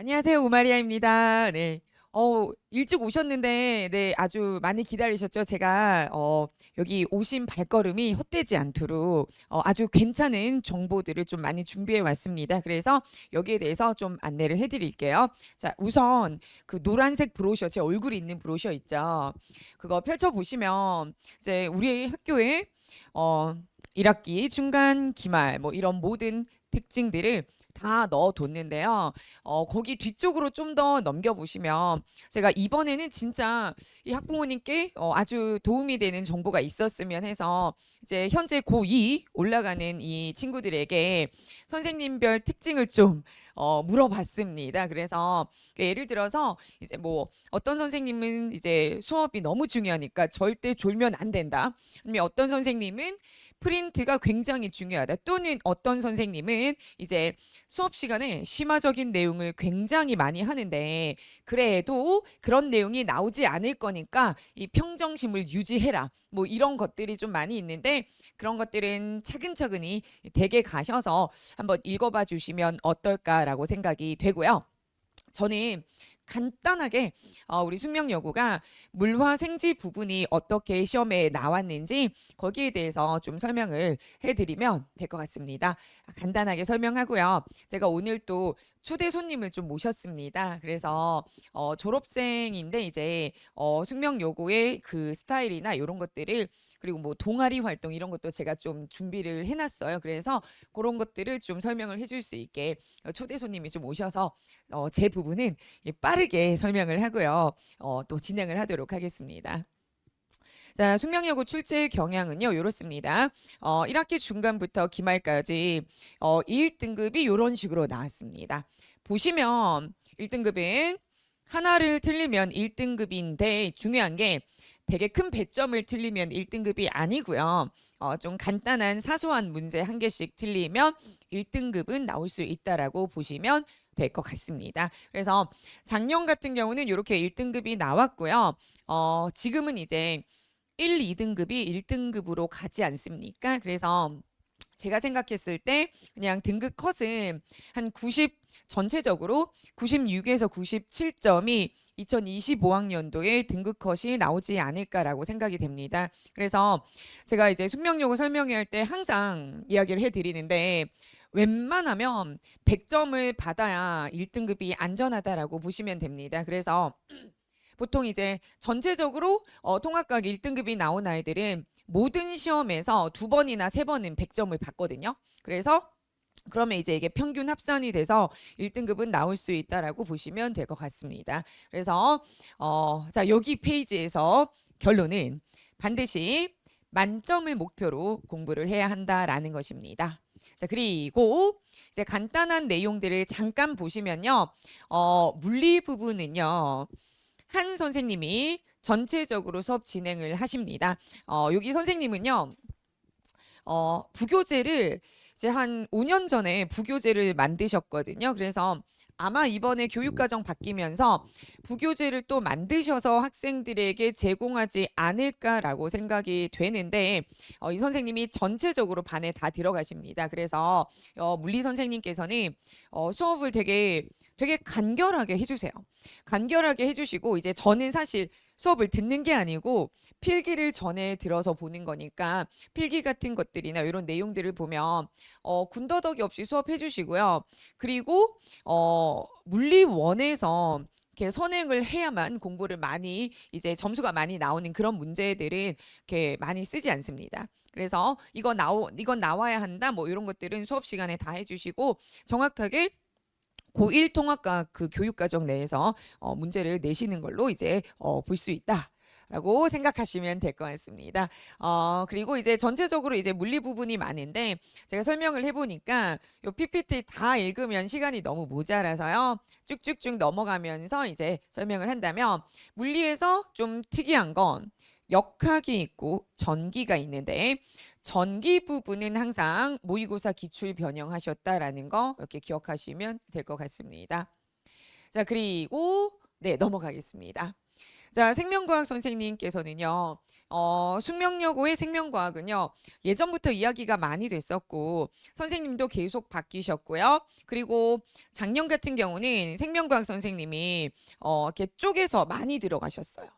안녕하세요. 우마리아입니다. 네. 어, 일찍 오셨는데, 네, 아주 많이 기다리셨죠? 제가, 어, 여기 오신 발걸음이 헛되지 않도록, 어, 아주 괜찮은 정보들을 좀 많이 준비해 왔습니다. 그래서 여기에 대해서 좀 안내를 해 드릴게요. 자, 우선 그 노란색 브로셔, 제 얼굴이 있는 브로셔 있죠? 그거 펼쳐 보시면, 이제 우리 학교에, 어, 1학기 중간 기말, 뭐 이런 모든 특징들을 다 넣어뒀는데요. 어, 거기 뒤쪽으로 좀 더 넘겨보시면 제가 이번에는 진짜 이 학부모님께 어, 아주 도움이 되는 정보가 있었으면 해서 이제 현재 고2 올라가는 이 친구들에게 선생님별 특징을 좀 어, 물어봤습니다. 그래서 예를 들어서 이제 뭐 어떤 선생님은 이제 수업이 너무 중요하니까 절대 졸면 안 된다. 아니면 어떤 선생님은 프린트가 굉장히 중요하다. 또는 어떤 선생님은 이제 수업 시간에 심화적인 내용을 굉장히 많이 하는데 그래도 그런 내용이 나오지 않을 거니까 이 평정심을 유지해라. 뭐 이런 것들이 좀 많이 있는데 그런 것들은 차근차근히 댁에 가셔서 한번 읽어봐 주시면 어떨까라고 생각이 되고요. 저는 간단하게 어, 우리 숙명여고가 물화 생지 부분이 어떻게 시험에 나왔는지 거기에 대해서 좀 설명을 해드리면 될 것 같습니다. 간단하게 설명하고요. 제가 오늘 또 초대 손님을 좀 모셨습니다. 그래서 어, 졸업생인데 이제 어, 숙명여고의 그 스타일이나 이런 것들을 그리고 뭐 동아리 활동 이런 것도 제가 좀 준비를 해놨어요. 그래서 그런 것들을 좀 설명을 해줄 수 있게 어, 초대 손님이 좀 오셔서 어, 제 부분은 예, 빠르게 설명을 하고요. 어, 또 진행을 하도록 하겠습니다. 자, 숙명여고 출제 경향은요, 이렇습니다. 어, 1학기 중간부터 기말까지 어, 1등급이 이런 식으로 나왔습니다. 보시면 1등급은 하나를 틀리면 1등급인데 중요한 게 되게 큰 배점을 틀리면 1등급이 아니고요. 어, 좀 간단한 사소한 문제 한 개씩 틀리면 1등급은 나올 수 있다라고 보시면 될 것 같습니다. 그래서 작년 같은 경우는 이렇게 1등급이 나왔고요. 어, 지금은 이제 1, 2등급이 1등급으로 가지 않습니까? 그래서 제가 생각했을 때 그냥 등급 컷은 한 90 전체적으로 96에서 97점이 2025학년도에 등급 컷이 나오지 않을까라고 생각이 됩니다. 그래서 제가 이제 숙명여고 설명회 할때 항상 이야기를 해드리는데 웬만하면 100점을 받아야 1등급이 안전하다라고 보시면 됩니다. 그래서 보통 이제 전체적으로 어, 통합각 1등급이 나온 아이들은 모든 시험에서 두 번이나 세 번은 100점을 받거든요. 그래서 그러면 이제 이게 평균 합산이 돼서 1등급은 나올 수 있다라고 보시면 될 것 같습니다. 그래서 어, 자 여기 페이지에서 결론은 반드시 만점을 목표로 공부를 해야 한다라는 것입니다. 자 그리고 이제 간단한 내용들을 잠깐 보시면요, 어, 물리 부분은요. 한 선생님이 전체적으로 수업 진행을 하십니다. 어, 여기 선생님은요. 어, 부교재를 이제 한 5년 전에 부교재를 만드셨거든요. 그래서 아마 이번에 교육과정 바뀌면서 부교재를 또 만드셔서 학생들에게 제공하지 않을까라고 생각이 되는데 어, 이 선생님이 전체적으로 반에 다 들어가십니다. 그래서 어, 물리 선생님께서는 어, 수업을 되게 되게 간결하게 해주세요. 간결하게 해주시고 이제 저는 사실 수업을 듣는 게 아니고 필기를 전에 들어서 보는 거니까 필기 같은 것들이나 이런 내용들을 보면 어, 군더더기 없이 수업해 주시고요. 그리고 어, 물리원에서 이렇게 선행을 해야만 공부를 많이 이제 점수가 많이 나오는 그런 문제들은 이렇게 많이 쓰지 않습니다. 그래서 이거 나오 이건 나와야 한다 뭐 이런 것들은 수업 시간에 다 해주시고 정확하게 고1 통합과 그 교육과정 내에서 어, 문제를 내시는 걸로 이제 어, 볼 수 있다. 라고 생각하시면 될 것 같습니다. 어, 그리고 이제 전체적으로 이제 물리 부분이 많은데 제가 설명을 해보니까 요 PPT 다 읽으면 시간이 너무 모자라서요. 쭉쭉쭉 넘어가면서 이제 설명을 한다면 물리에서 좀 특이한 건 역학이 있고 전기가 있는데 전기 부분은 항상 모의고사 기출 변형하셨다라는 거 이렇게 기억하시면 될 것 같습니다. 자, 그리고 네, 넘어가겠습니다. 자, 생명과학 선생님께서는요. 어, 숙명여고의 생명과학은요. 예전부터 이야기가 많이 됐었고 선생님도 계속 바뀌셨고요. 그리고 작년 같은 경우는 생명과학 선생님이 어, 이렇게 쪼개서 많이 들어가셨어요.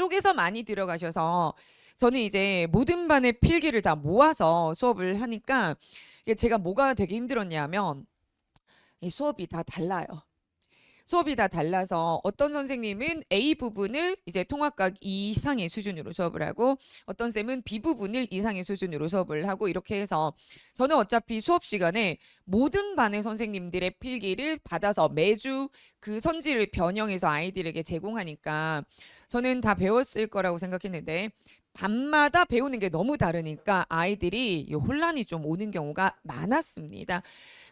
쪼개서 많이 들어가셔서 저는 이제 모든 반의 필기를 다 모아서 수업을 하니까 이게 제가 뭐가 되게 힘들었냐면 이 수업이 다 달라요. 수업이 다 달라서 어떤 선생님은 A 부분을 이제 통합각 이상의 수준으로 수업을 하고 어떤 쌤은 B 부분을 이상의 수준으로 수업을 하고 이렇게 해서 저는 어차피 수업 시간에 모든 반의 선생님들의 필기를 받아서 매주 그 선지를 변형해서 아이들에게 제공하니까 저는 다 배웠을 거라고 생각했는데 밤마다 배우는 게 너무 다르니까 아이들이 이 혼란이 좀 오는 경우가 많았습니다.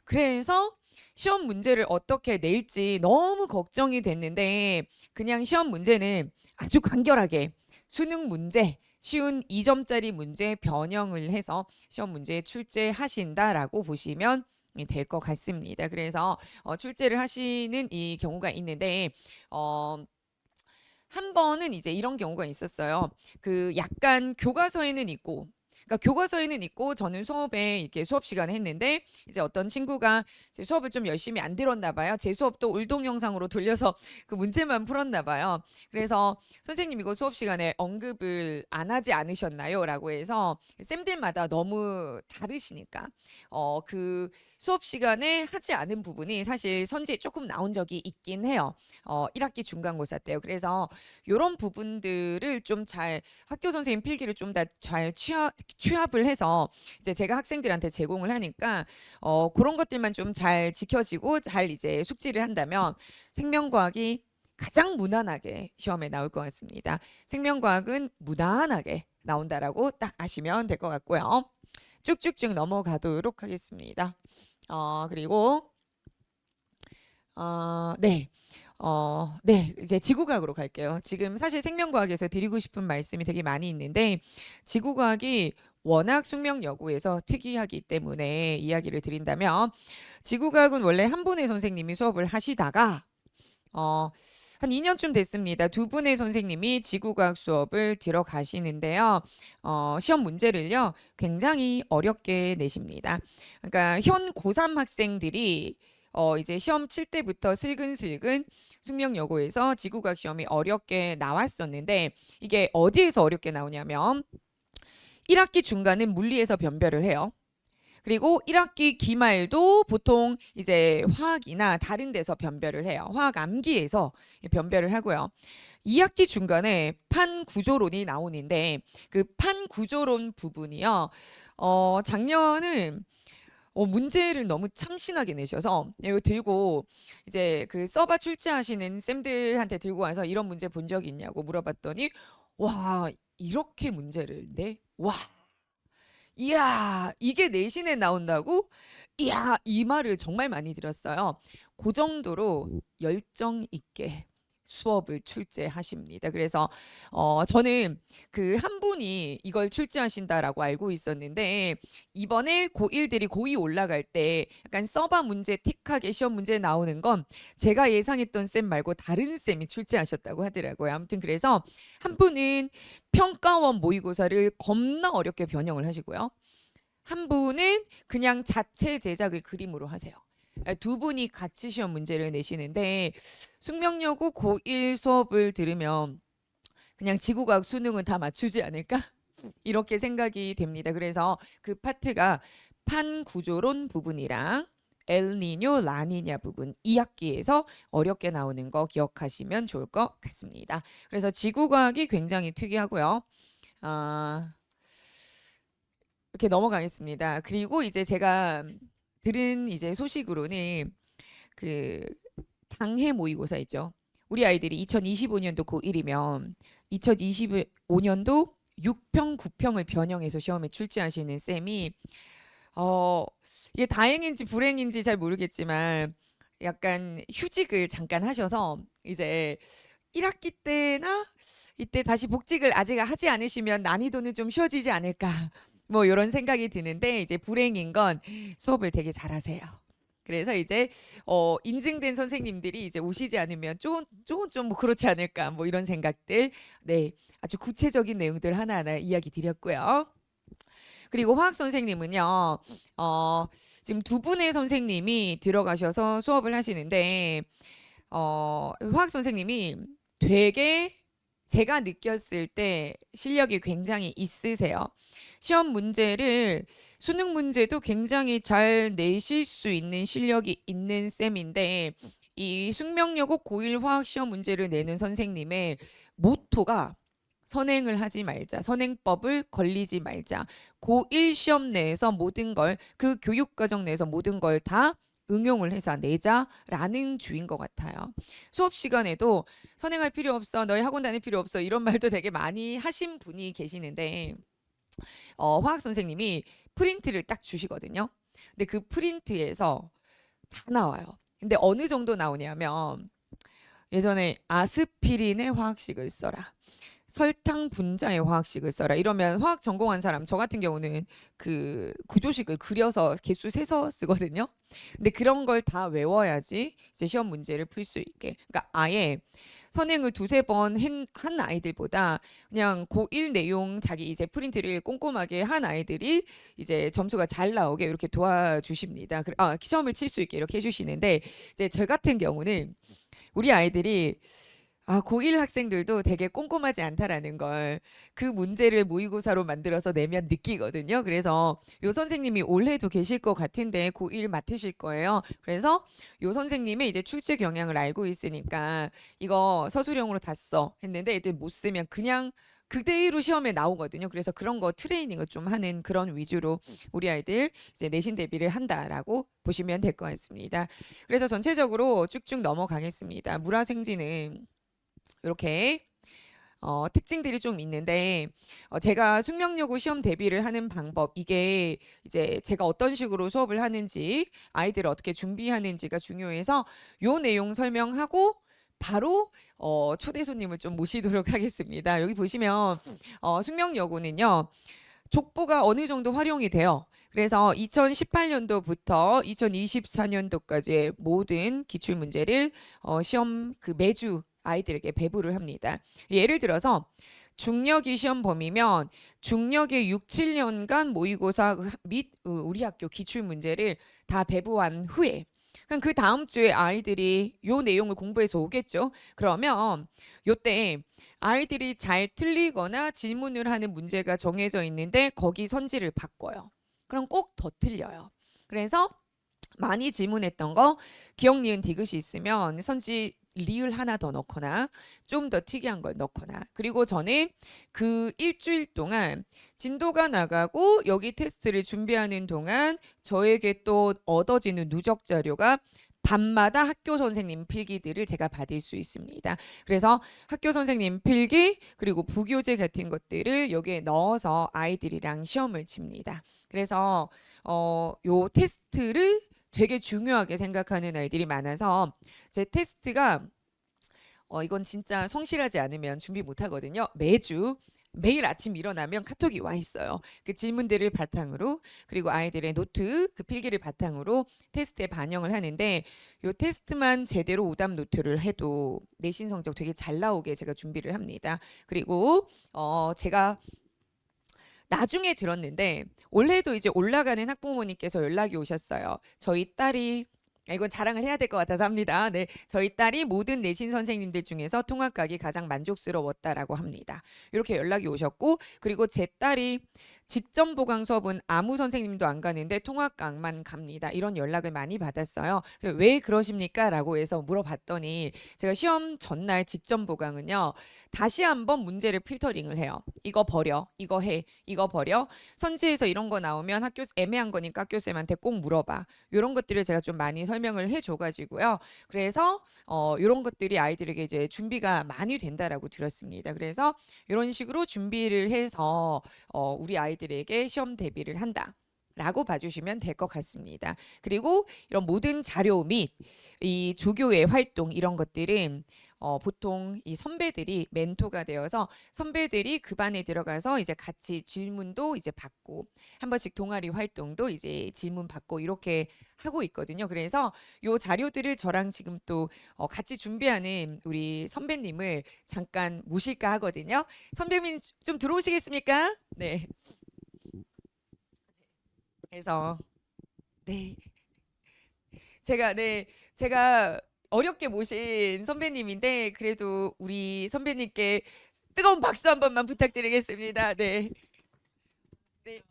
그래서 시험 문제를 어떻게 낼지 너무 걱정이 됐는데 그냥 시험 문제는 아주 간결하게 수능 문제 쉬운 2점짜리 문제 변형을 해서 시험 문제에 출제하신다라고 보시면 될 것 같습니다. 그래서 어, 출제를 하시는 이 경우가 있는데 어, 한 번은 이제 이런 경우가 있었어요. 그 약간 교과서에는 있고 그러니까 교과서에는 있고 저는 수업에 이렇게 수업 시간에 했는데 이제 어떤 친구가 이제 수업을 좀 열심히 안 들었나 봐요. 제 수업도 울동 영상으로 돌려서 그 문제만 풀었나 봐요. 그래서 선생님 이거 수업 시간에 언급을 안 하지 않으셨나요? 라고 해서 쌤들마다 너무 다르시니까 어그 수업 시간에 하지 않은 부분이 사실 선지에 조금 나온 적이 있긴 해요. 어 1학기 중간고사 때요. 그래서 요런 부분들을 좀 잘 학교 선생님 필기를 좀더잘 취합 취합을 해서 이제 제가 학생들한테 제공을 하니까 어 그런 것들만 좀 잘 지켜지고 잘 이제 숙지를 한다면 생명과학이 가장 무난하게 시험에 나올 것 같습니다. 생명과학은 무난하게 나온다라고 딱 아시면 될 것 같고요. 쭉쭉쭉 넘어가도록 하겠습니다. 어 그리고 어 네. 어, 네, 이제 지구과학으로 갈게요. 지금 사실 생명과학에서 드리고 싶은 말씀이 되게 많이 있는데, 지구과학이 워낙 숙명여고에서 특이하기 때문에 이야기를 드린다면, 지구과학은 원래 한 분의 선생님이 수업을 하시다가, 어, 한 2년쯤 됐습니다. 두 분의 선생님이 지구과학 수업을 들어가시는데요. 어, 시험 문제를요, 굉장히 어렵게 내십니다. 그러니까 현 고3 학생들이 어, 이제 시험 칠 때부터 슬근슬근 숙명여고에서 지구과학 시험이 어렵게 나왔었는데 이게 어디에서 어렵게 나오냐면 1학기 중간은 물리에서 변별을 해요. 그리고 1학기 기말도 보통 이제 화학이나 다른 데서 변별을 해요. 화학 암기에서 변별을 하고요. 2학기 중간에 판 구조론이 나오는데 그 판 구조론 부분이요. 어, 작년은 어, 문제를 너무 참신하게 내셔서 이거 들고 이제 그 서바 출제하시는 쌤들한테 들고 와서 이런 문제 본적 있냐고 물어봤더니 와 이렇게 문제를 내? 와 이야 이게 내신에 나온다고? 이야 이 말을 정말 많이 들었어요. 그 정도로 열정 있게 수업을 출제하십니다. 그래서 어 저는 그 한 분이 이걸 출제하신다라고 알고 있었는데 이번에 고1들이 고2 올라갈 때 약간 서바 문제 틱하게 시험 문제 나오는 건 제가 예상했던 쌤 말고 다른 쌤이 출제하셨다고 하더라고요. 아무튼 그래서 한 분은 평가원 모의고사를 겁나 어렵게 변형을 하시고요. 한 분은 그냥 자체 제작을 그림으로 하세요. 두 분이 같이 시험 문제를 내시는데 숙명여고 고1 수업을 들으면 그냥 지구과학 수능은 다 맞추지 않을까? 이렇게 생각이 됩니다. 그래서 그 파트가 판 구조론 부분이랑 엘니뇨 라니냐 부분 2학기에서 어렵게 나오는 거 기억하시면 좋을 것 같습니다. 그래서 지구과학이 굉장히 특이하고요. 아, 이렇게 넘어가겠습니다. 그리고 이제 제가 들은 이제 소식으로는 그 당해 모의고사 있죠. 우리 아이들이 2025년도 고1이면 2025년도 6평, 9평을 변형해서 시험에 출제하시는 쌤이 어 이게 다행인지 불행인지 잘 모르겠지만 약간 휴직을 잠깐 하셔서 이제 1학기 때나 이때 다시 복직을 아직 하지 않으시면 난이도는 좀 쉬워지지 않을까 뭐 이런 생각이 드는데 이제 불행인 건 수업을 되게 잘하세요. 그래서 이제 어 인증된 선생님들이 이제 오시지 않으면 조금 조금 좀뭐 그렇지 않을까 뭐 이런 생각들 네 아주 구체적인 내용들 하나하나 이야기 드렸고요. 그리고 화학 선생님은요, 어, 지금 두 분의 선생님이 들어가셔서 수업을 하시는데, 어, 화학 선생님이 되게 제가 느꼈을 때 실력이 굉장히 있으세요. 시험 문제를 수능 문제도 굉장히 잘 내실 수 있는 실력이 있는 쌤인데 이 숙명여고 고1 화학 시험 문제를 내는 선생님의 모토가 선행을 하지 말자. 선행법을 걸리지 말자. 고1 시험 내에서 모든 걸 그 교육 과정 내에서 모든 걸 다 응용을 해서 내자라는 주인 것 같아요. 수업 시간에도 선행할 필요 없어, 너희 학원 다닐 필요 없어 이런 말도 되게 많이 하신 분이 계시는데 어, 화학 선생님이 프린트를 딱 주시거든요. 근데 그 프린트에서 다 나와요. 근데 어느 정도 나오냐면 예전에 아스피린의 화학식을 써라. 설탕 분자의 화학식을 써라. 이러면 화학 전공한 사람, 저 같은 경우는 그 구조식을 그려서 개수 세서 쓰거든요. 근데 그런 걸 다 외워야지 이제 시험 문제를 풀 수 있게. 그러니까 아예 선행을 두세 번 한 아이들보다 그냥 고1 내용 자기 이제 프린트를 꼼꼼하게 한 아이들이 이제 점수가 잘 나오게 이렇게 도와주십니다. 그- 아, 시험을 칠 수 있게 이렇게 해주시는데 이제 저 같은 경우는 우리 아이들이 아, 고1 학생들도 되게 꼼꼼하지 않다라는 걸 그 문제를 모의고사로 만들어서 내면 느끼거든요. 그래서 요 선생님이 올해도 계실 것 같은데 고1 맡으실 거예요. 그래서 요 선생님의 이제 출제 경향을 알고 있으니까 이거 서술형으로 다 써 했는데 애들 못 쓰면 그냥 그대로 시험에 나오거든요. 그래서 그런 거 트레이닝을 좀 하는 그런 위주로 우리 아이들 이제 내신 대비를 한다라고 보시면 될 것 같습니다. 그래서 전체적으로 쭉쭉 넘어가겠습니다. 물화생지는 이렇게 어, 특징들이 좀 있는데 어, 제가 숙명여고 시험 대비를 하는 방법 이게 이제 제가 어떤 식으로 수업을 하는지 아이들을 어떻게 준비하는지가 중요해서 요 내용 설명하고 바로 어, 초대 손님을 좀 모시도록 하겠습니다. 여기 보시면 어, 숙명여고는요 족보가 어느 정도 활용이 돼요. 그래서 2018년도부터 2024년도까지의 모든 기출 문제를 어, 시험 그 매주 아이들에게 배부를 합니다. 예를 들어서 중력이 시험 범위면 중력의 6, 7년간 모의고사 및 어, 우리 학교 기출 문제를 다 배부한 후에 그럼 그 다음 주에 아이들이 요 내용을 공부해서 오겠죠. 그러면 요때 아이들이 잘 틀리거나 질문을 하는 문제가 정해져 있는데 거기 선지를 바꿔요. 그럼 꼭 더 틀려요. 그래서 많이 질문했던 거 기억 니은 디귿이 있으면 선지 리을 하나 더 넣거나 좀 더 특이한 걸 넣거나 그리고 저는 그 일주일 동안 진도가 나가고 여기 테스트를 준비하는 동안 저에게 또 얻어지는 누적 자료가 밤마다 학교 선생님 필기들을 제가 받을 수 있습니다. 그래서 학교 선생님 필기 그리고 부교재 같은 것들을 여기에 넣어서 아이들이랑 시험을 칩니다. 그래서 어, 요 테스트를 되게 중요하게 생각하는 아이들이 많아서 제 테스트가 어, 이건 진짜 성실하지 않으면 준비 못 하거든요. 매주 매일 아침 일어나면 카톡이 와 있어요. 그 질문들을 바탕으로 그리고 아이들의 노트 그 필기를 바탕으로 테스트에 반영을 하는데 요 테스트만 제대로 오답 노트를 해도 내신 성적 되게 잘 나오게 제가 준비를 합니다. 그리고 어 제가 나중에 들었는데 올해도 이제 올라가는 학부모님께서 연락이 오셨어요. 저희 딸이 아, 이건 자랑을 해야 될 것 같아서 합니다. 네, 저희 딸이 모든 내신 선생님들 중에서 통합각이 가장 만족스러웠다라고 합니다. 이렇게 연락이 오셨고 그리고 제 딸이 직전 보강 수업은 아무 선생님도 안 가는데 통합각만 갑니다. 이런 연락을 많이 받았어요. 왜 그러십니까? 라고 해서 물어봤더니 제가 시험 전날 직전 보강은요. 다시 한번 문제를 필터링을 해요. 이거 버려, 이거 해, 이거 버려. 선지에서 이런 거 나오면 학교 애매한 거니까 학교 쌤한테 꼭 물어봐. 이런 것들을 제가 좀 많이 설명을 해 줘 가지고요. 그래서 어 이런 것들이 아이들에게 이제 준비가 많이 된다라고 들었습니다. 그래서 이런 식으로 준비를 해서 어 우리 아이 들에게 시험 대비를 한다. 라고 봐주시면 될 것 같습니다. 그리고 이런 모든 자료 및 이 조교의 활동 이런 것들은 어, 보통 이 선배들이 멘토가 되어서 선배들이 그 반에 들어가서 이제 같이 질문도 이제 받고 한 번씩 동아리 활동도 이제 질문 받고 이렇게 하고 있거든요. 그래서 요 자료들을 저랑 지금 또 어, 같이 준비하는 우리 선배님을 잠깐 모실까 하거든요. 선배님 좀 들어오시겠습니까? 네. 그래서 네. 제가 네 제가 어렵게 모신 선배님인데 그래도 우리 선배님께 뜨거운 박수 한 번만 부탁드리겠습니다. 네. 네.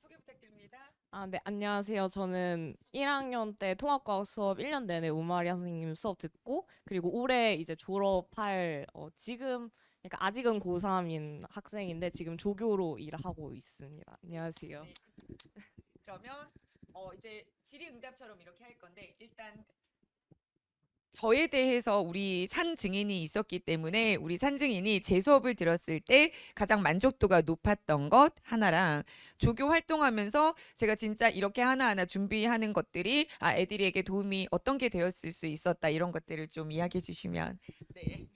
소개 부탁드립니다. 아, 네, 안녕하세요. 저는 1학년 때 통합과학 수업 1년 내내 우마리아 선생님 수업 듣고, 그리고 올해 이제 졸업할, 어, 지금, 그러니까 아직은 고3인 학생인데, 지금 조교로 일하고 있습니다. 안녕하세요. 네. 그러면 어 이제 질의응답처럼 이렇게 할 건데 일단 저에 대해서 우리 산 증인이 있었기 때문에 우리 산 증인이 제 수업을 들었을 때 가장 만족도가 높았던 것 하나랑 조교 활동하면서 제가 진짜 이렇게 하나하나 준비하는 것들이 아 애들에게 도움이 어떤 게 되었을 수 있었다 이런 것들을 좀 이야기해 주시면 네.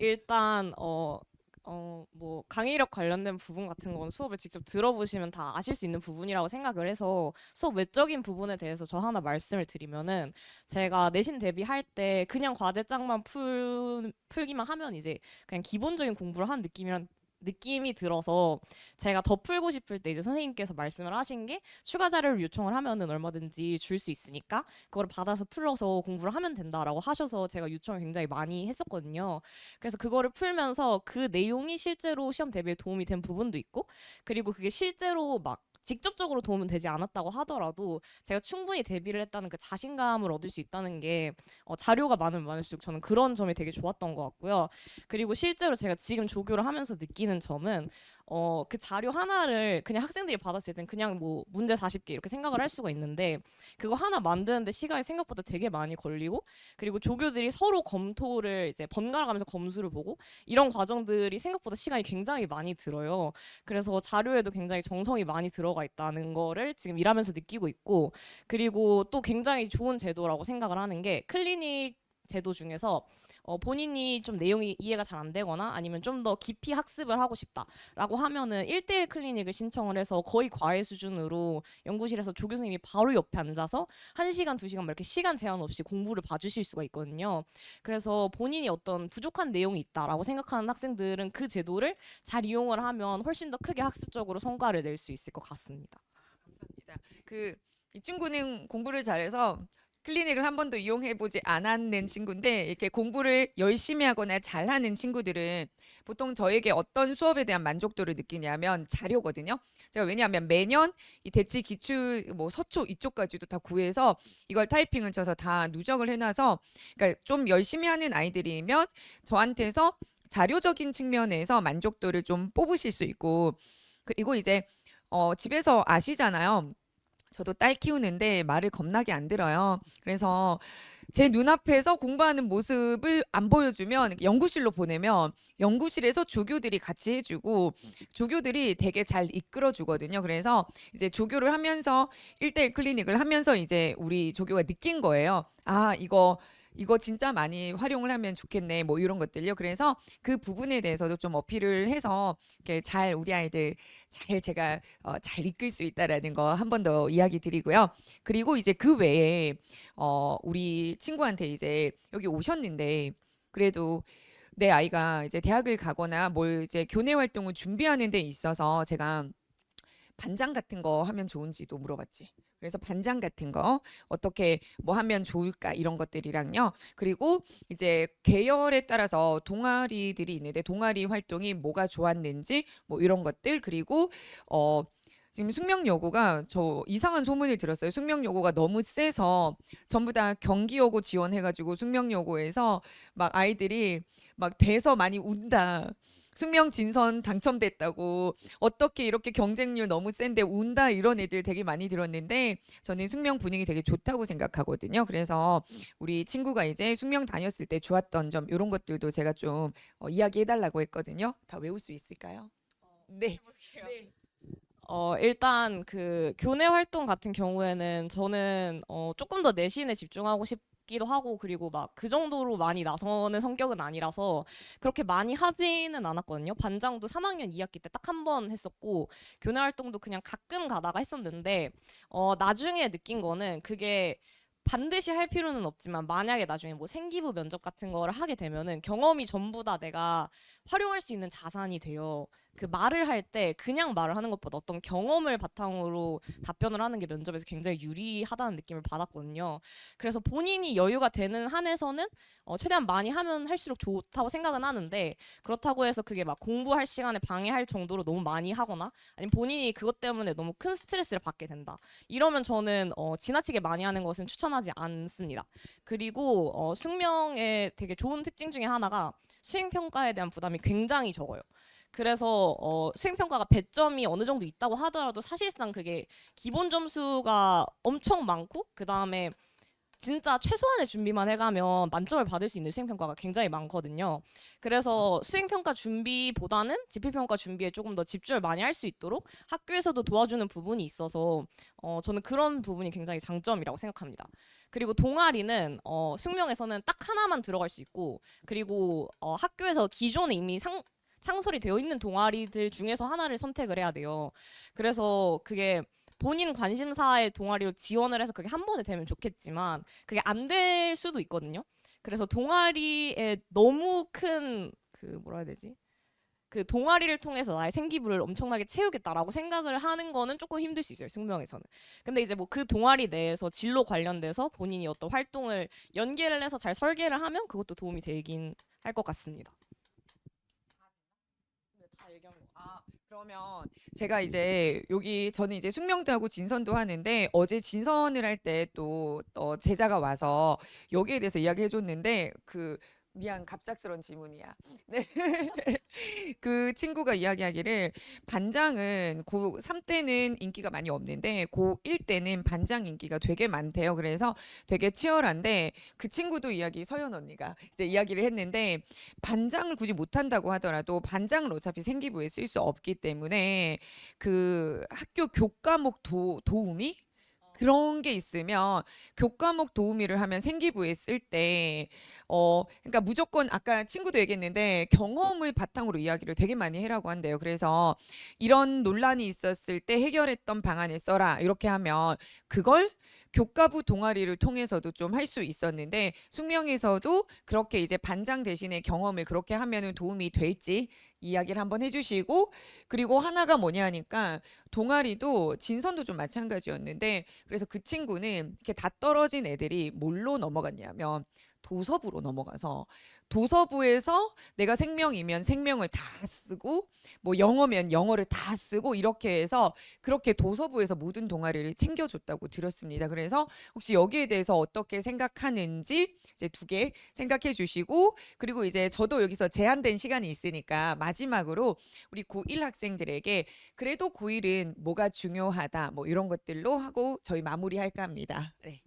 일단, 어, 어, 뭐, 강의력 관련된 부분 같은 건 수업을 직접 들어보시면 다 아실 수 있는 부분이라고 생각을 해서 수업 외적인 부분에 대해서 저 하나 말씀을 드리면은 제가 내신 대비할 때 그냥 과제장만 풀, 풀기만 하면 이제 그냥 기본적인 공부를 한 느낌이란 느낌이 들어서 제가 더 풀고 싶을 때 이제 선생님께서 말씀을 하신 게 추가 자료를 요청을 하면은 얼마든지 줄 수 있으니까 그걸 받아서 풀어서 공부를 하면 된다라고 하셔서 제가 요청을 굉장히 많이 했었거든요. 그래서 그거를 풀면서 그 내용이 실제로 시험 대비에 도움이 된 부분도 있고 그리고 그게 실제로 막 직접적으로 도움은 되지 않았다고 하더라도 제가 충분히 대비를 했다는 그 자신감을 얻을 수 있다는 게 어, 자료가 많으면 많을수록 저는 그런 점이 되게 좋았던 것 같고요. 그리고 실제로 제가 지금 조교를 하면서 느끼는 점은 어, 그 자료 하나를 그냥 학생들이 받았을 땐 그냥 뭐 문제 40개 이렇게 생각을 할 수가 있는데 그거 하나 만드는데 시간이 생각보다 되게 많이 걸리고 그리고 조교들이 서로 검토를 이제 번갈아 가면서 검수를 보고 이런 과정들이 생각보다 시간이 굉장히 많이 들어요. 그래서 자료에도 굉장히 정성이 많이 들어가 있다는 거를 지금 일하면서 느끼고 있고 그리고 또 굉장히 좋은 제도라고 생각을 하는 게 클리닉 제도 중에서 어, 본인이 좀 내용이 이해가 잘 안 되거나 아니면 좀 더 깊이 학습을 하고 싶다라고 하면은 1대1 클리닉을 신청을 해서 거의 과외 수준으로 연구실에서 조교 선생님이 바로 옆에 앉아서 1시간, 2시간 막 이렇게 시간 제한 없이 공부를 봐주실 수가 있거든요. 그래서 본인이 어떤 부족한 내용이 있다라고 생각하는 학생들은 그 제도를 잘 이용을 하면 훨씬 더 크게 학습적으로 성과를 낼 수 있을 것 같습니다. 감사합니다. 그 이 친구는 공부를 잘해서 클리닉을 한 번도 이용해 보지 않았는 친구인데 이렇게 공부를 열심히 하거나 잘하는 친구들은 보통 저에게 어떤 수업에 대한 만족도를 느끼냐면 자료거든요. 제가 왜냐하면 매년 이 대치 기출 뭐 서초 이쪽까지도 다 구해서 이걸 타이핑을 쳐서 다 누적을 해놔서 그러니까 좀 열심히 하는 아이들이면 저한테서 자료적인 측면에서 만족도를 좀 뽑으실 수 있고 그리고 이제 어 집에서 아시잖아요. 저도 딸 키우는데 말을 겁나게 안 들어요. 그래서 제 눈앞에서 공부하는 모습을 안 보여주면 연구실로 보내면 연구실에서 조교들이 같이 해주고 조교들이 되게 잘 이끌어 주거든요. 그래서 이제 조교를 하면서 1대1 클리닉을 하면서 이제 우리 조교가 느낀 거예요. 아, 이거 이거 진짜 많이 활용을 하면 좋겠네. 뭐 이런 것들요. 그래서 그 부분에 대해서도 좀 어필을 해서 이렇게 잘 우리 아이들 잘 제가 어, 잘 이끌 수 있다라는 거 한 번 더 이야기 드리고요. 그리고 이제 그 외에 어, 우리 친구한테 이제 여기 오셨는데 그래도 내 아이가 이제 대학을 가거나 뭘 이제 교내 활동을 준비하는 데 있어서 제가 반장 같은 거 하면 좋은지도 물어봤지. 그래서 반장 같은 거 어떻게 뭐 하면 좋을까 이런 것들이랑요. 그리고 이제 계열에 따라서 동아리들이 있는데 동아리 활동이 뭐가 좋았는지 뭐 이런 것들 그리고 어 지금 숙명 여고가 저 이상한 소문을 들었어요. 숙명 여고가 너무 세서 전부 다 경기 여고 지원해가지고 숙명 여고에서 막 아이들이 막 대서 많이 운다. 숙명 진선 당첨됐다고 어떻게 이렇게 경쟁률 너무 센데 운다 이런 애들 되게 많이 들었는데 저는 숙명 분위기 되게 좋다고 생각하거든요. 그래서 우리 친구가 이제 숙명 다녔을 때 좋았던 점 이런 것들도 제가 좀 어, 이야기해달라고 했거든요. 다 외울 수 있을까요? 네. 네. 어, 일단 그 교내 활동 같은 경우에는 저는 어, 조금 더 내신에 집중하고 싶없 기도 하고 그리고 막 그 정도로 많이 나서는 성격은 아니라서 그렇게 많이 하지는 않았거든요. 반장도 3학년 2학기 때 딱 한 번 했었고 교내 활동도 그냥 가끔 가다가 했었는데 어 나중에 느낀 거는 그게 반드시 할 필요는 없지만 만약에 나중에 뭐 생기부 면접 같은 거를 하게 되면은 경험이 전부 다 내가 활용할 수 있는 자산이 돼요. 그 말을 할 때 그냥 말을 하는 것보다 어떤 경험을 바탕으로 답변을 하는 게 면접에서 굉장히 유리하다는 느낌을 받았거든요. 그래서 본인이 여유가 되는 한에서는 어, 최대한 많이 하면 할수록 좋다고 생각은 하는데 그렇다고 해서 그게 막 공부할 시간에 방해할 정도로 너무 많이 하거나 아니면 본인이 그것 때문에 너무 큰 스트레스를 받게 된다. 이러면 저는 어, 지나치게 많이 하는 것은 추천하지 않습니다. 그리고 어, 숙명의 되게 좋은 특징 중에 하나가 수행 평가에 대한 부담이 굉장히 적어요. 그래서 어, 수행 평가가 배점이 어느 정도 있다고 하더라도 사실상 그게 기본 점수가 엄청 많고 그 다음에 진짜 최소한의 준비만 해가면 만점을 받을 수 있는 수행평가가 굉장히 많거든요. 그래서 수행평가 준비보다는 지필평가 준비에 조금 더 집중을 많이 할 수 있도록 학교에서도 도와주는 부분이 있어서 어, 저는 그런 부분이 굉장히 장점이라고 생각합니다. 그리고 동아리는 어, 숙명에서는 딱 하나만 들어갈 수 있고 그리고 어, 학교에서 기존에 이미 상, 창설이 되어 있는 동아리들 중에서 하나를 선택을 해야 돼요. 그래서 그게 본인 관심사의 동아리로 지원을 해서 그게 한 번에 되면 좋겠지만 그게 안 될 수도 있거든요. 그래서 동아리에 너무 큰 그 뭐라 해야 되지? 그 동아리를 통해서 나의 생기부를 엄청나게 채우겠다라고 생각을 하는 거는 조금 힘들 수 있어요. 숙명에서는. 근데 이제 뭐 그 동아리 내에서 진로 관련돼서 본인이 어떤 활동을 연계를 해서 잘 설계를 하면 그것도 도움이 되긴 할 것 같습니다. 네, 다 얘기한 거. 아, 그러면 제가 이제 여기 저는 이제 숙명도 하고 진선도 하는데 어제 진선을 할 때 또 어, 제자가 와서 여기에 대해서 이야기해 줬는데 그 미안 갑작스런 질문이야. 네. 그 친구가 이야기하기를 반장은 고3 때는 인기가 많이 없는데 고1 때는 반장 인기가 되게 많대요. 그래서 되게 치열한데 그 친구도 이야기 서연 언니가 이제 이야기를 했는데 반장을 굳이 못 한다고 하더라도 반장을 어차피 생기부에 쓸 수 없기 때문에 그 학교 교과목 도, 도우미 그런 게 있으면 교과목 도우미를 하면 생기부에 쓸 때 어 그러니까 무조건 아까 친구도 얘기했는데 경험을 바탕으로 이야기를 되게 많이 해라고 한대요. 그래서 이런 논란이 있었을 때 해결했던 방안을 써라 이렇게 하면 그걸 교과부 동아리를 통해서도 좀 할 수 있었는데 숙명에서도 그렇게 이제 반장 대신에 경험을 그렇게 하면은 도움이 될지 이야기를 한번 해주시고 그리고 하나가 뭐냐 하니까 동아리도 진선도 좀 마찬가지였는데 그래서 그 친구는 이렇게 다 떨어진 애들이 뭘로 넘어갔냐면 도서부로 넘어가서 도서부에서 내가 생명이면 생명을 다 쓰고 뭐 영어면 영어를 다 쓰고 이렇게 해서 그렇게 도서부에서 모든 동아리를 챙겨줬다고 들었습니다. 그래서 혹시 여기에 대해서 어떻게 생각하는지 이제 두 개 생각해 주시고 그리고 이제 저도 여기서 제한된 시간이 있으니까 마지막으로 우리 고1 학생들에게 그래도 고1은 뭐가 중요하다 뭐 이런 것들로 하고 저희 마무리할까 합니다. 네.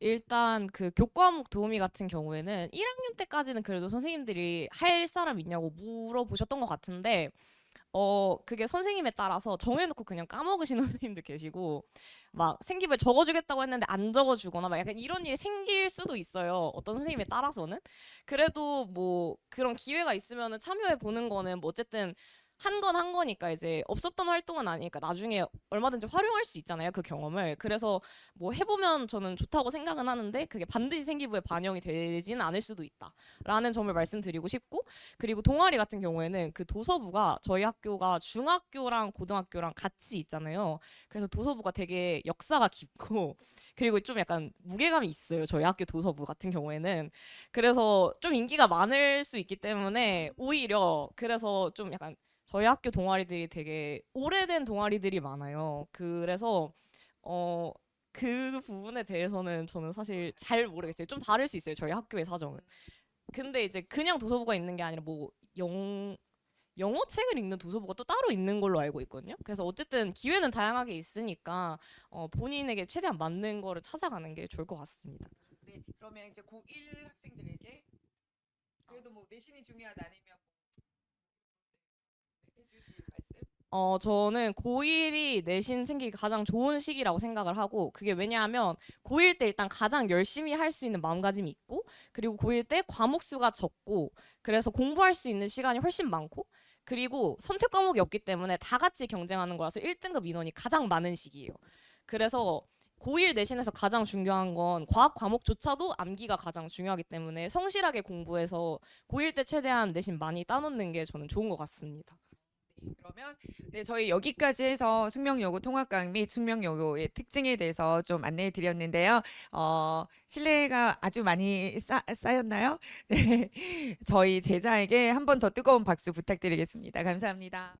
일단 그 교과목 도우미 같은 경우에는 1학년 때까지는 그래도 선생님들이 할 사람 있냐고 물어보셨던 것 같은데 어 그게 선생님에 따라서 정해놓고 그냥 까먹으시는 선생님도 계시고 막 생기부에 적어주겠다고 했는데 안 적어주거나 막 약간 이런 일이 생길 수도 있어요 어떤 선생님에 따라서는. 그래도 뭐 그런 기회가 있으면은 참여해 보는 거는 뭐 어쨌든 한 건 한 거니까 이제 없었던 활동은 아니니까 나중에 얼마든지 활용할 수 있잖아요 그 경험을. 그래서 뭐 해보면 저는 좋다고 생각은 하는데 그게 반드시 생기부에 반영이 되지는 않을 수도 있다라는 점을 말씀드리고 싶고 그리고 동아리 같은 경우에는 그 도서부가 저희 학교가 중학교랑 고등학교랑 같이 있잖아요. 그래서 도서부가 되게 역사가 깊고 그리고 좀 약간 무게감이 있어요 저희 학교 도서부 같은 경우에는. 그래서 좀 인기가 많을 수 있기 때문에 오히려 그래서 좀 약간 저희 학교 동아리들이 되게 오래된 동아리들이 많아요 그래서 어 그 부분에 대해서는 저는 사실 잘 모르겠어요. 좀 다를 수 있어요. 저희 학교의 사정은. 근데 이제 그냥 도서부가 있는 게 아니라 뭐 영, 영어 책을 읽는 도서부가 또 따로 있는 걸로 알고 있거든요. 그래서 어쨌든 기회는 다양하게 있으니까 어, 본인에게 최대한 맞는 거를 찾아가는 게 좋을 것 같습니다. 네, 그러면 이제 고1 학생들에게 그래도 뭐 내신이 중요하다 아니면 뭐 해주실 말씀? 어, 저는 고1이 내신 챙기기 가장 좋은 시기라고 생각을 하고, 그게 왜냐하면 고1 때 일단 가장 열심히 할 수 있는 마음가짐이 있고, 그리고 고1 때 과목 수가 적고, 그래서 공부할 수 있는 시간이 훨씬 많고, 그리고 선택 과목이 없기 때문에 다 같이 경쟁하는 거라서 1등급 인원이 가장 많은 시기예요. 그래서 고1 내신에서 가장 중요한 건 과학 과목조차도 암기가 가장 중요하기 때문에 성실하게 공부해서 고1 때 최대한 내신 많이 따놓는 게 저는 좋은 것 같습니다. 그러면 네, 저희 여기까지 해서 숙명여고 통합강 및 숙명여고의 특징에 대해서 좀 안내해 드렸는데요. 어, 신뢰가 아주 많이 쌓, 쌓였나요? 네. 저희 제자에게 한 번 더 뜨거운 박수 부탁드리겠습니다. 감사합니다.